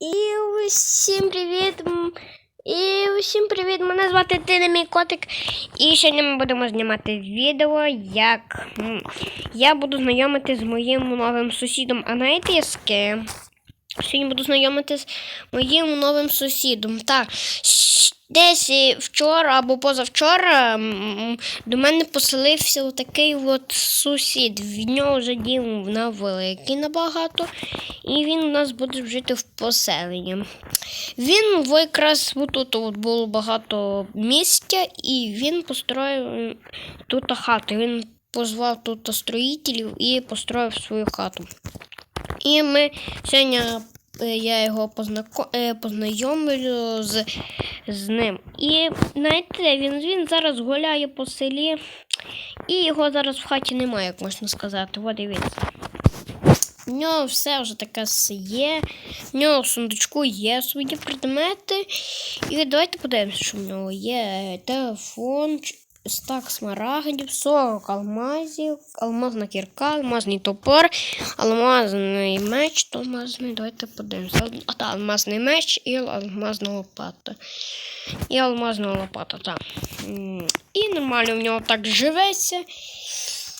І усім привіт! І усім привіт! Мене звати Тина мій котик. І сьогодні ми будемо знімати відео, як я буду знайомити з моїм новим сусідом. А знаєте з ким? Сьогодні буду знайомити з моїм новим сусідом. Так, десь вчора або позавчора до мене поселився такий от сусід. В нього вже дім на великий набагато, і він у нас буде жити в поселенні. Він якраз тут от було багато місця, і він построїв тут хату. Він позвав тут строїтелів і построїв свою хату. І ми сьогодні я його познако... е, познайомлю з, з ним. І знаєте, він, він зараз гуляє по селі, і його зараз в хаті немає, як можна сказати. От дивіться. В нього все вже таке є. В нього в сундучку є свої предмети. І давайте подивимося, що в нього є телефон, стак смарагдів, 40 алмазів, алмазна кірка, алмазний топор, алмазний меч, алмазний, давайте подивимося. А, та, алмазний меч і алмазна лопата. І алмазна лопата, так. І нормально в нього так живеться.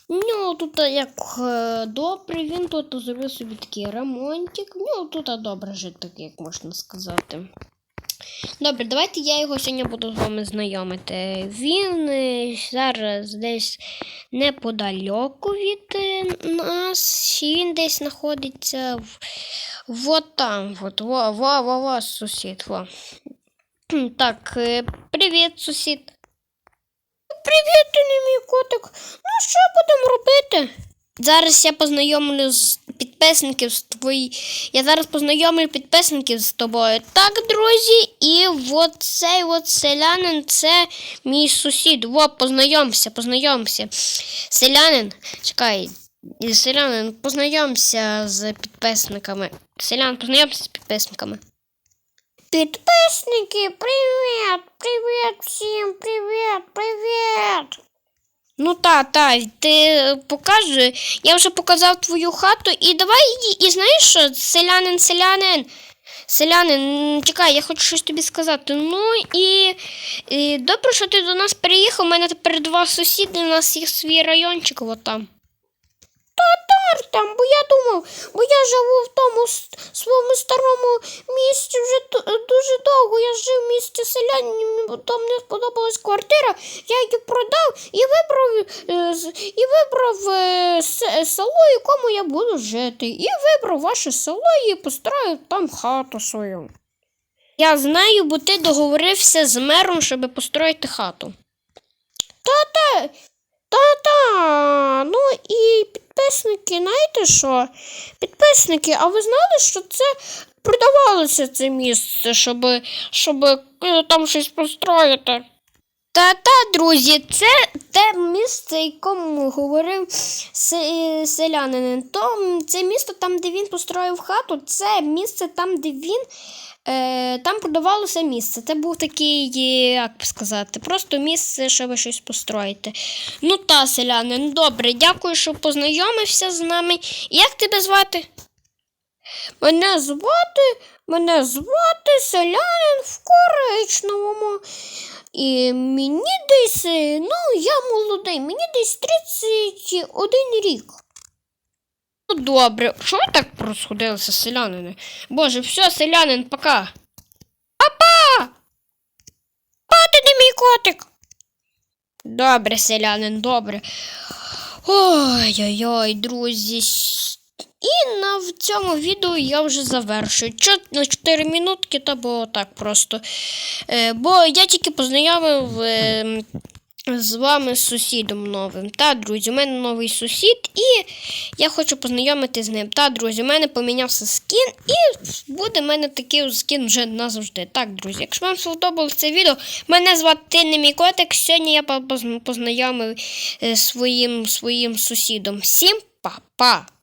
У нього тут як е, добре, він тут зробив собі такий ремонтик. В нього тут добре жити, як можна сказати. Добре, давайте я його сьогодні буду з вами знайомити. Він е, зараз десь неподалеку від е, нас. і Він десь знаходиться в, вот там. Вот, во, во, во, во, сусід. Во. Так, е, привіт, сусід. Привіт, мій котик. Ну, що будемо робити? Зараз я познайомлю з підписників з твої. Я зараз познайомлю підписників з тобою. Так, друзі, і от цей от селянин це мій сусід. Во, познайомся, познайомся. Селянин, чекай, селянин, познайомся з підписниками. Селян, познайомся з підписниками. Підписники, привіт! Привіт всім! Привіт! Привіт! Ну та, та, ти покажи. Я вже показав твою хату і давай і, і знаєш що, селянин, селянин. Селянин, чекай, я хочу щось тобі сказати. Ну і, і добре, що ти до нас переїхав. У мене тепер два сусіди, у нас є свій райончик от там. Та бо я думав, бо я живу в тому своєму старому місті вже дуже довго. Я жив в місті мені там не сподобалась квартира, я її продав і вибрав, е, і вибрав е, село, якому я буду жити. І вибрав ваше село і построїв там хату свою. Я знаю, бо ти договорився з мером, щоб построїти хату. Та-та, та-та. Ну і підписники, знаєте що? Підписники, а ви знали, що це продавалося це місце, щоб, щоб е, там щось построїти? Та-та, друзі, це те місце, якому говорив се- селянин. То це місто там, де він построїв хату, це місце там, де він. Е, там продавалося місце. Це був такий, як би сказати, просто місце, щоб щось построїти. Ну та, селянин, добре, дякую, що познайомився з нами. Як тебе звати? Мене звати, мене звати селянин в коричневому. І мені десь, ну, я молодий, мені десь 31 рік. Ну, добре, що так розходилися, селянини? Боже, все, селянин, пока. Папа! Па, ти не мій котик. Добре, селянин, добре. Ой-ой-ой, друзі. І на в цьому відео я вже завершую. Чо на 4 минутки, та було так просто. Е, бо я тільки познайомив е, з вами з сусідом новим. Та, друзі, у мене новий сусід, і я хочу познайомити з ним. Та, друзі, у мене помінявся скін, і буде в мене такий скін вже назавжди. Так, друзі, якщо вам сподобалось це відео, мене звати не мій котик. Сьогодні я познайомив е, своїм, своїм сусідом. Всім па-па!